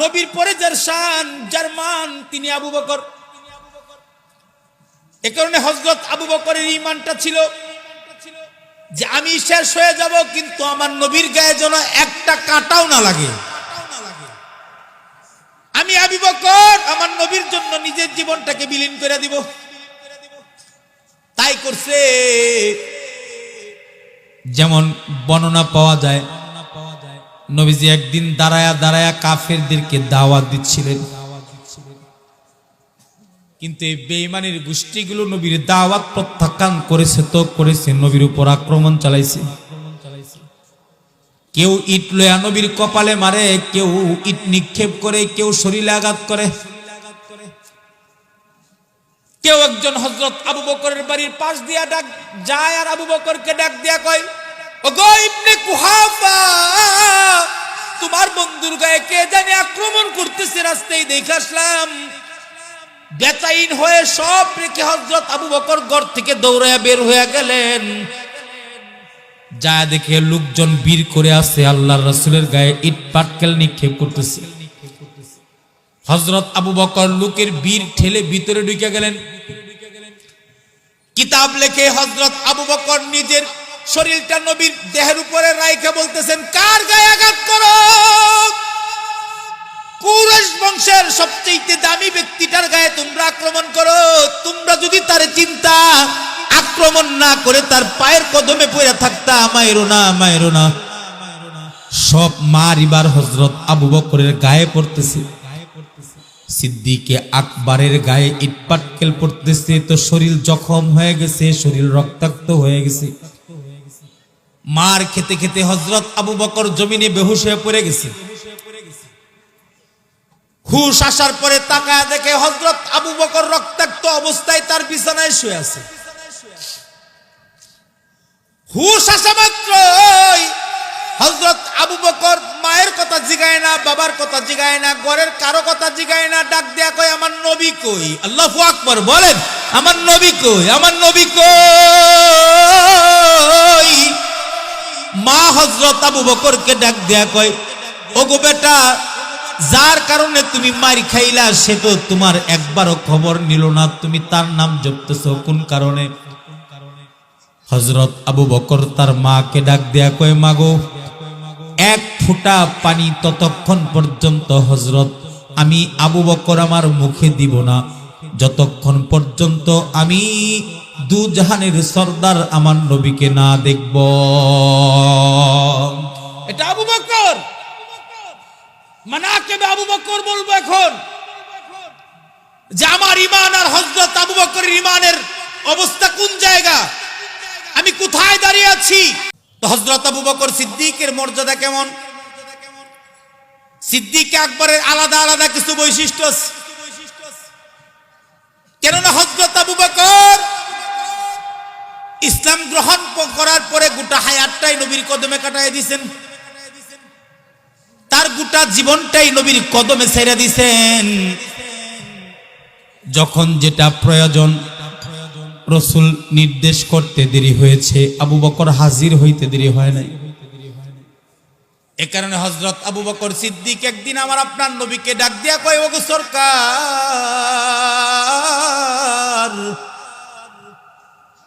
নবীর পরে যার শান, যার মান, তিনি আবু বকর। এ কারণে হজরত আবু বকরের ইমানটা ছিল যে আমি শেষ হয়ে যাব, কিন্তু আমার নবীর গায়ে যেন একটা কাঁটাও না লাগে। আমি আবু বকর, আমার নবীর জন্য নিজের জীবনটাকে বিলীন করে দিব। তাই করছে। যেমন বর্ণনা পাওয়া যায় নবীজি একদিন দাঁড়ায়া দাঁড়ায়া কাফেরদেরকে দাওয়াত দিচ্ছিলেন। কিন্তু এই বেইমানের গোষ্ঠীগুলো নবীর দাওয়াত প্রত্যাখ্যান করেছে, তো করেছে, নবীর উপর আক্রমণ চালাইছে। কেউ ইট লয়া নবীর কপালে মারে, কেউ ইট নিক্ষেপ করে, কেউ শরীরে আঘাত করে। কেউ একজন হজরত আবু বকরের বাড়ির পাশ দিয়া ডাক যায় আর আবু বকরকে ডাক দিয়া কয় তোমার বন্ধুর গায়ে কে জানি আক্রমণ করতেছে রাস্তায় দেখে আসলাম। বেচাইন হয়ে সব রেখে হজরত আবু বকর ঘর থেকে দৌড়ায় বের হয়ে গেলেন। যা দেখে লোকজন বীর করে আসে আল্লাহ রসুলের গায়ে ইট পাটকেল নিক্ষেপ করতেছে। হজরত আবু বকর লোকের বীর ঠেলে ভিতরে ঢুকে গেলেন। কিতাব লেখে হজরত আবু বকর নিজের শরীরটা নবীর দেহের উপরে রাইখা বলতেছেন, কার গায়ে আঘাত করো? কুরাইশ বংশের সবচেয়ে দামি ব্যক্তিটার গায়ে তোমরা আক্রমণ করো। তোমরা যদি তার চিন্তা আক্রমণ না করে তার পায়ের কদমে পড়ে থাকতা মায়েরো না মায়েরো না। সব মারিবার হজরত আবু বকরের গায়ে পড়তেছে। সিদ্দিকে আকবরের গায়ে ইটপাটকেল পড়তেছে, তো শরীর জখম হয়ে গেছে, শরীর রক্তাক্ত হয়ে গেছে। মার খেতে খেতে হজরত আবু বকর জমিনে বেহুশ হয়ে পড়ে গেছে। হুশ আসার পরে তাকায় দেখে হজরত আবু বকর রক্তাক্ত অবস্থায় তার বিছানায় শুয়ে আছে। হুশ আসা মাত্রই হজরত আবু বকর মায়ের কথা জিগায় না, বাবার কথা জিগায় না, ঘরের কারও কথা জিগায় না, ডাক দেয়া কই আমার নবী কই? আল্লাহ আকবর বলেন, আমার নবী কই? আমার নবী কই? মা হজরত আবু বকরকে ডাক দেয়া কয়, ওগো বেটা, যার কারণে তুমি মার খাইলা, সে তো তোমার একবারও খবর নিল না। তুমি তার নাম জপতেছ, কোন কারণে? হজরত আবু বকর তার মাকে ডাক দেয়া কয়, মাগো, এক ফোঁটা পানি ততক্ষণ পর্যন্ত হজরত আমি আবু বকর আমার মুখে দিব না। যতক্ষণ পর্যন্ত আমি দু জাহানের সর্দার আমার নবীকে না দেখব। এটা আবু বকর। মানাকে আবু বকর বলব এখন যে আমার ইমান আর হজরত আবু ইমানের অবস্থা কোন জায়গা? আমি কোথায় দাঁড়িয়ে আছি? হজরত আবু বকর সিদ্দিকের মর্যাদা কেমন? সিদ্দিক আকবরের আলাদা আলাদা কিছু বৈশিষ্ট্য কেননা হজরত আবু বকর ইসলাম গ্রহণ করার পরে গোটা হায়াতটাই নবীর কদমে কাটায় দিছেন। তার গোটা জীবনটাই নবীর কদমে ছেড়ে দিছেন। যখন যেটা প্রয়োজন, রসুল নির্দেশ করতে দেরি হয়েছে, আবু বকর হাজির হইতে দেরি হয় নাই। এ কারণে হজরত আবু বকর সিদ্দিক একদিন আমার আপনার নবীকে ডাক দিয়া কয় সরকার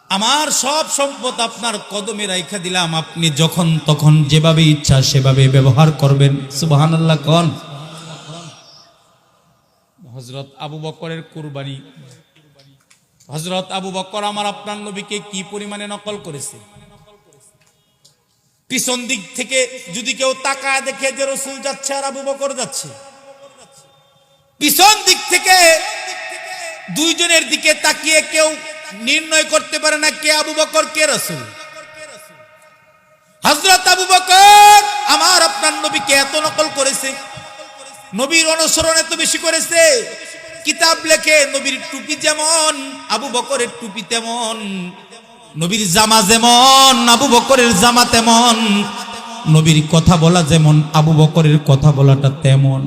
আমার সব সম্পদ আপনার কদমে রাইখা দিলাম। আপনি যখন তখন যেভাবে ইচ্ছা সেভাবে ব্যবহার করবেন। সুবাহান আল্লাহ কন? হজরত আবু বকরের কুরবানি। হজরত আবু বকর আমার আপনার নবীকে কি পরিমাণে নকল করেছে? পিছন দিক থেকে যদি কেউ তাকায় দেখে যে রসুল যাচ্ছে আর আবু বকর যাচ্ছে। পিছন দিক থেকে দুইজনের দিকে তাকিয়ে কেউ নির্ণয় করতে পারে না কে আবু বকর, কে রসুল। হজরত আবু বকর, আমার আপনার নবীকে এত নকল করেছে। নবীর অনুসরণ এত বেশি করেছে। কিতাব লেখে নবীর টুপি যেমন, আবু বকরের টুপি তেমন, নবীর জামা যেমন, আবু বকরের জামা তেমন, নবীর কথা বলা যেমন, আবু বকরের কথা বলাটা তেমন।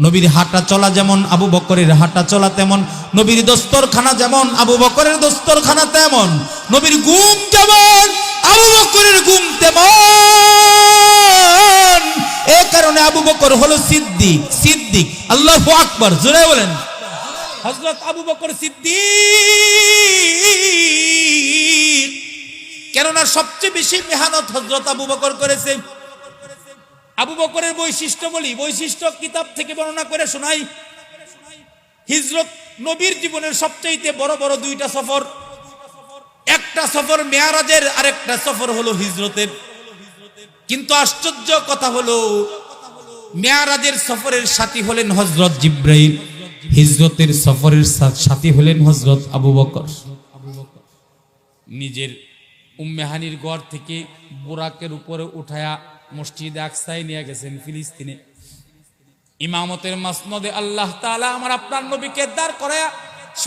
নবীর হাঁটা চলা যেমন, আবু বকরের হাঁটা চলা তেমন, নবীর দস্তরখানা যেমন, আবু বকরের দস্তরখানা তেমন, নবীর ঘুম যেমন, আবু বকরের ঘুম তেমন। এ কারণে আবু বকর হলো সিদ্দিক সিদ্দিক। আল্লাহ আকবর, জোরে বলেন। হজরত আবু বকর সিদ্দিক। কেননা সবচেয়ে বেশি মেহানত হজরত আবু বকর করেছে আবু বকরের বৈশিষ্ট্য বলি, বৈশিষ্ট্য কিতাব থেকে বর্ণনা করে শোনাই। হিজরত নবীর জীবনের সবচাইতে বড় বড় দুইটা সফর। একটা সফর মেয়ারাজের, আরেকটা সফর হলো হিজরতের। কিন্তু আশ্চর্য কথা হলো, মেয়ারাজের সফরের সাথী হলেন হজরত জিব্রাইল। হিজরতের সফরের সাথী হলেন হজরত আবু বকর। নিজের উম্মেহানির গড় থেকে বোরাকের উপরে উঠায়া মসজিদে আকসায় নিয়ে গেছেন ফিলিস্তিনে। ইমামতের মাসনদে আল্লাহ তাআলা আমার আপনার নবীকে দাঁড় করায়া,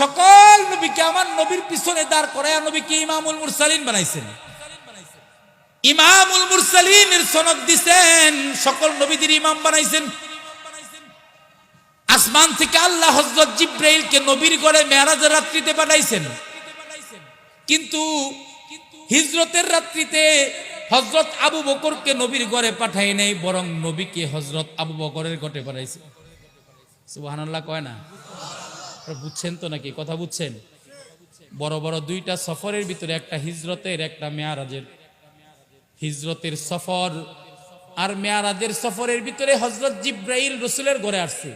সকল নবীকে আমার নবীর পিছনে দাঁড় করায়া নবীকে ইমামুল মুরসালিন বানাইছেন। ইমামুল মুরসালিনের সনদ দিছেন, সকল নবীদের ইমাম বানাইছেন। আসমান থেকে আল্লাহ হযরত জিব্রাইলকে নবীর ঘরে মেরাজের রাত্রিতে পাঠাইছেন কিন্তু হিজরতের রাত্রিতে হজরত আবু বকরকে নবীর ঘরে পাঠাই নাই, বরং নবীকে হজরত আবু বকরের ঘটে পাঠাইছে। সুবহানাল্লাহ কয় না? বুঝছেন তো নাকি? কথা বুঝছেন? বড় বড় দুইটা সফরের ভিতরে একটা হিজরতের, একটা মেয়ারাজের। হিজরতের সফর আর মেয়ারাজের সফরের ভিতরে হজরত জিব্রাইল রসুলের ঘরে আসছে।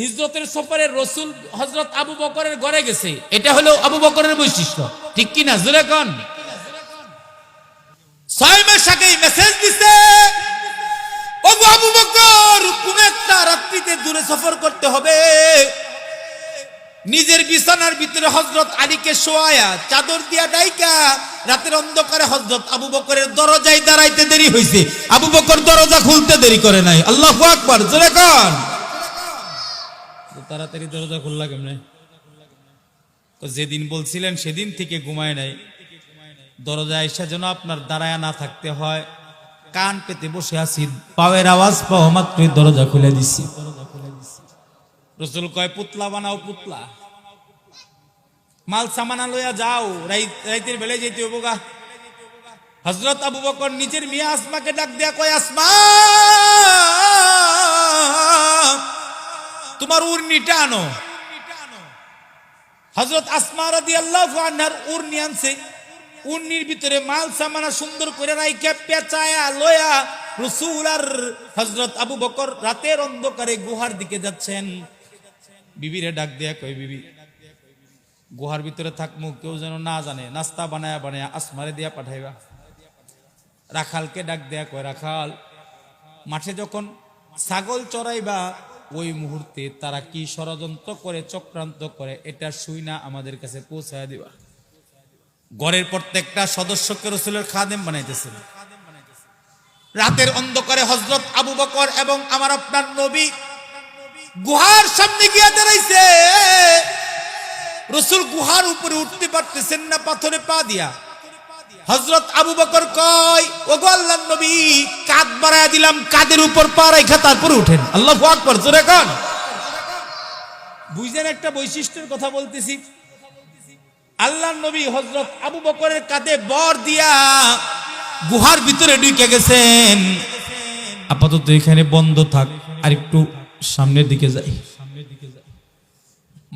হিজরতের সফরে রসুল হজরত আবু বকরের ঘরে গেছে। এটা হলো আবু বকরের বৈশিষ্ট্য। ঠিক কন। নিজের বিছানার ভিতরে হজরত আলীকে শোয়ায়া চাদর দিয়া ডাইকা রাতের অন্ধকারে হজরত আবু বকরের দরজায় দাঁড়াইতে দেরি হয়েছে আবু বকর দরজা খুলতে দেরি করে নাই। আল্লাহ আকবার, জোরে কন। তাড়াতাড়ি দরজা খুললা কেমনে? যেদিন বলছিলেন সেদিন থেকে ঘুমায় নাই। দরজা এসে যেন আপনার দাঁড়ায় না থাকতে হয়। কান পেতে বসে আছি, পাওয়ের আওয়াজ পাওয়া মাত্রই দরজা খুলে দিছি। রসুল কয়, পুতলা বানাও, পুতলা। মাল সামানা লইয়া যাও রাই- রাইতের বেলায় যেতে হব গা। হজরত আবু বকর নিজের মিয়া আসমাকে ডাক দেয়া কয়, আসমা! তোমার উর্নিটা আনো হজরত আসমা রাদি আল্লাহ উর্নি আনছে। উর্নির ভিতরে মাল সামানা সুন্দর করে রাইখা, পেঁচায়া, লয়া রসুল আর হজরত আবু বকর রাতের অন্ধকারে গুহার দিকে যাচ্ছেন। বিবিরে ডাক দেয়া কয়, বিবি, গুহার ভিতরে থাকমু, কেউ যেন না জানে। নাস্তা বানায়া বানায়া আসমারে দিয়া পাঠাইবা। রাখালকে ডাক দেয়া কয়, রাখাল, মাঠে যখন ছাগল চড়াইবা, ওই মুহূর্তে তারা কি ষড়যন্ত্র করে, চক্রান্ত করে, এটা শুই না আমাদের কাছে পৌঁছায় দিবা। ঘরের প্রত্যেকটা সদস্যকে রসুলের খাদেম বানাইতেছেন রাতের অন্ধকারে হজরত আবু বকর এবং আমার আপনার নবী গুহার সামনে গিয়ে দাঁড়াইছে। রসুল গুহার উপরে উঠতে পারতেছেন না, পাথরে পা দিয়া। হজরত আবু বকর কয় ও আল্লাহ নবী, কাঁধ বাড়ায় দিলাম কাদের উপর পা রেখা তারপরে উঠেন। আল্লাহ আকবর, জোরে কন। বুঝলেন একটা বৈশিষ্ট্যের কথা বলতেছি। আল্লাহ নবী হজরত আবু বকরের কাঁধে বর দিয়া গুহার ভিতরে ঢুকে গেছেন। আপাতত এখানে বন্ধ থাক, আর একটু সামনের দিকে যাই।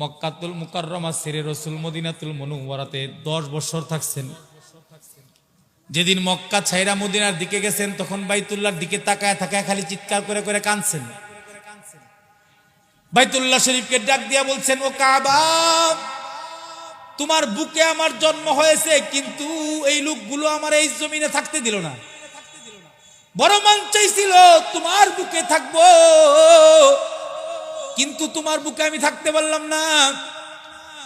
মক্কাতুল মুকাররমা, সিরে রসুল মদিনাতুল মনুওয়ারাতে দশ বছর থাকছেন। যেদিন মক্কা ছাইরা মদিনার দিকে গেছেন, তখন বাইতুল্লার দিকে তাকায় তাকায় খালি চিৎকার করে করে কাঁদছেন। বাইতুল্লাহ শরীফকে ডাক দিয়া বলছেন, ও কাবা! তোমার বুকে আমার জন্ম হয়েছে, কিন্তু এই লোকগুলো আমার এই জমিনে থাকতে দিল না। বড় মন চাইছিল তোমার বুকে থাকব। কিন্তু তোমার বুকে আমি থাকতে পারলাম না।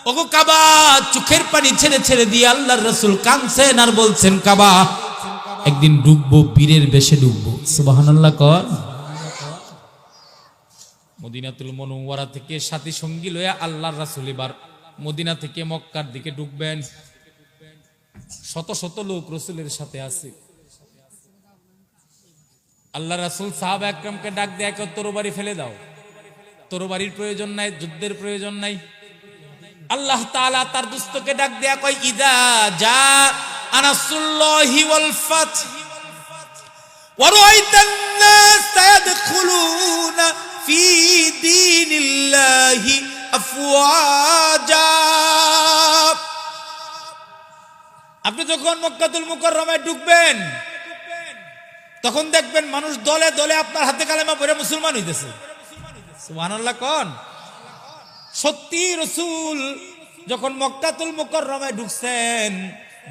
ওগো কাবা, চোখের পানি ছেড়ে ছেড়ে দিয়ে আল্লাহর রসুল কাঁদছেন আর বলছেন, কাবা, একদিন ডুববো পীরের বেশে ডুববো। সুবহানাল্লাহ কর। মদিনাতুল মনোয়ারা থেকে সাথী সঙ্গী লইয়া আল্লাহর রাসূল এবার মদিনা থেকে মক্কার দিকে ঢুকবেন। শত শত লোক রসুলের সাথে আছে। আল্লাহ রাসুল সাহাব একরমকে ডাক দেয় কেউ তরবারি ফেলে দাও। তরবারির প্রয়োজন নাই, যুদ্ধের প্রয়োজন নাই। আল্লাহ তাআলা তার দুস্থকে ডাক দেয়া কয়, ইদা যা আনাসুল্লাহি আপনি যখন মক্কাতুল মুকাররমায় ঢুকবেন, তখন দেখবেন মানুষ দলে দলে আপনার হাতে কালেমা পড়ে মুসলমান হইতেছে। কোন? সত্যি রসুল যখন মক্কাতুল মুকাররমায় ঢুকছেন,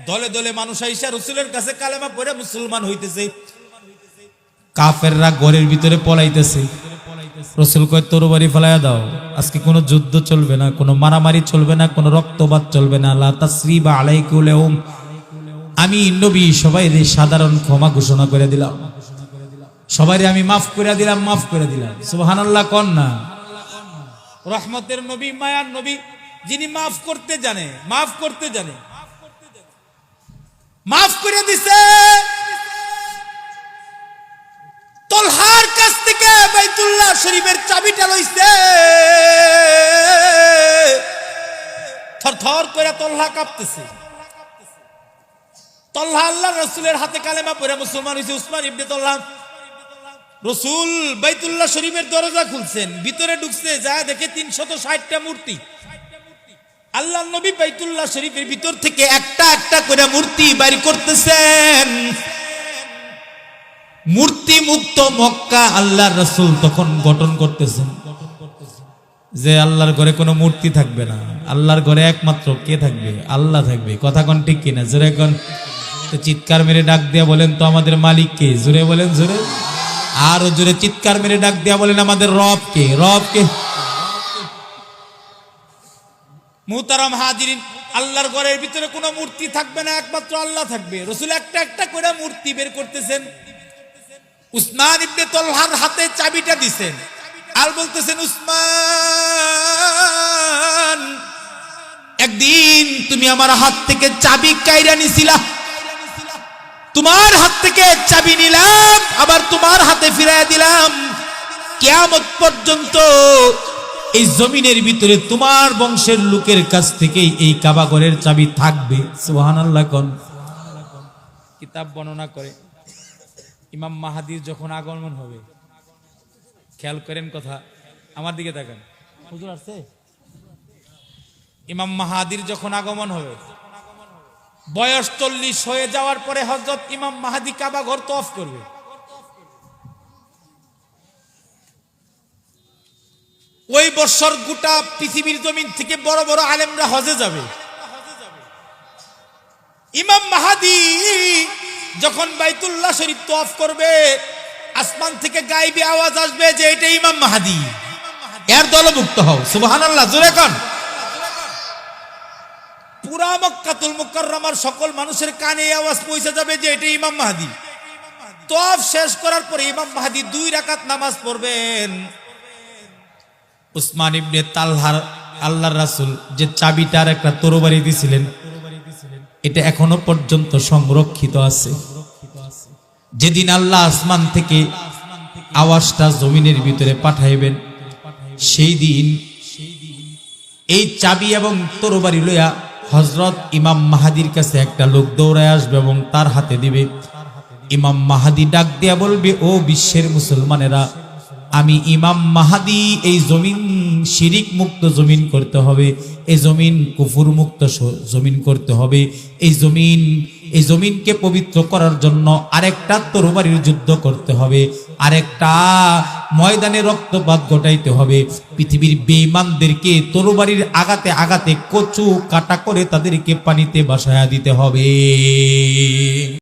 দলে দলে মানুষ আইসা রসুলের কাছে কালেমা পড়ে মুসলমান হইতেছে। কাফেররা ঘরের ভিতরে পলাইতেছে। রসুল কয় তোর বাড়ি ফেলাইয়া দাও। আজকে কোনো যুদ্ধ চলবে না, কোনো মারামারি চলবে না, কোনো রক্তপাত চলবে না। আল্লাহ তাসরিবা আলাইকুল আমি নবী সবাই সাধারণ ক্ষমা ঘোষণা করে দিলাম। সবাই আমি মাফ করে দিলাম, মাফ করে দিলাম। সুবহানাল্লাহ কন না। রহমতের নবী, মায়ার নবী, যিনি মাফ করতে জানে, মাফ করতে জানে। মাফ করে দিছে। তলহার কাছ থেকে বাইতুল্লাহ শরীফের চাবিটা লইছে। থরথর করে তলহা কাঁপতেছে। তল্লাহ আল্লাহ রসুলের হাতে কালেমা পড়ে মুসলমান হয়েছে উসমান ইবনে তল্লাহ রসুল বাইতুল্লাহ শরীফের দরজা খুলছেন, ভিতরে ঢুকছে, যা দেখে তিনশত ষাটটা মূর্তি। আল্লাহ নবী বাইতুল্লাহ শরীফের ভিতর থেকে একটা একটা করে মূর্তি বাড়ি করতেছেন। মূর্তি মুক্ত মক্কা আল্লাহর রসুল তখন গঠন করতেছেন। যে আল্লাহর ঘরে কোনো মূর্তি থাকবে না। আল্লাহর ঘরে একমাত্র কে থাকবে? আল্লাহ থাকবে। কথা কোন ঠিক কিনা? জোরে কোন? চিৎকার মেরে ডাক দিয়া বলেন তো আমাদের মালিক কে? জোরে বলেন, জোরে। আরও জোরে চিৎকার মেরে ডাক দিয়া বলেন আমাদের রব কে? রব কে? মুতারাম হাজিরিন, আল্লাহর ঘরের ভিতরে কোনো মূর্তি থাকবে না, একমাত্র আল্লাহ থাকবে। রসুল একটা একটা করে মূর্তি বের করতেছেন। উসমান ইবনে তলহার হাতে চাবিটা দিছেন। আর বলতেছেন, উসমান, একদিন তুমি আমার হাত থেকে চাবি কাইরা নিছিলা। তোমার হাত থেকে চাবি নিলাম, আবার তোমার হাতে ফিরাইয়া দিলাম। কেয়ামত পর্যন্ত এই জমিনের ভিতরে তোমার বংশের লোকের কাছ থেকে এই কাবাগরের চাবি থাকবে। সুবহানাল্লাহ কোন। কিতাব বর্ণনা করে। ইমাম মাহাদির যখন আগমন হবে খেয়াল করেন কথা আমার দিকে তাকান। হুজুর আসছে? ইমাম মাহাদির যখন আগমন হবে বয়স চল্লিশ হয়ে যাওয়ার পরে হজরত ইমাম মাহাদি কাবা ঘর তফ করবে। ওই বছর গোটা পৃথিবীর জমিন থেকে বড় বড় আলেমরা হজে যাবে। ইমাম মাহাদি যখন বাইতুল্লাহ শরীফ তফ করবে, আসমান থেকে গাইবে আওয়াজ আসবে যে এটা ইমাম মাহাদি। এর দলমুক্ত হও। সুবহানাল্লাহ, জোরে কন। সকল মানুষের কানে আওয়াজ পৌঁছে যাবে যে এটা ইমাম মাহাদি। তফ শেষ করার পরে ইমাম মাহাদি দুই রাকাত নামাজ পড়বেন। উসমান ইবনে তালহার আল্লাহর রাসূল যে চাবিটার একটা তরবারি দিছিলেন এটা এখনও পর্যন্ত সংরক্ষিত আছে। যেদিন আল্লাহ আসমান থেকে আওয়াজটা জমিনের ভিতরে পাঠাইবেন, সেই দিন এই চাবি এবং তরবারি লইয়া হজরত ইমাম মাহাদির কাছে একটা লোক দৌড়ায় আসবে এবং তার হাতে দিবে। ইমাম মাহাদি ডাক দিয়া বলবে, ও বিশ্বের মুসলমানেরা আমি ইমাম মাহাদি, এই জমিন শিরিক মুক্ত জমিন করতে হবে, এই জমিন কুফুর মুক্ত জমিন করতে হবে, এই জমিন, এই জমিনকে পবিত্র করার জন্য আরেকটা তরবারির যুদ্ধ করতে হবে, আরেকটা ময়দানে রক্তপাত ঘটাইতে হবে। পৃথিবীর বেঈমানদেরকে তরবারির আগাতে আগাতে কচু কাটা করে তাদেরকে পানিতে বাসায়া দিতে হবে।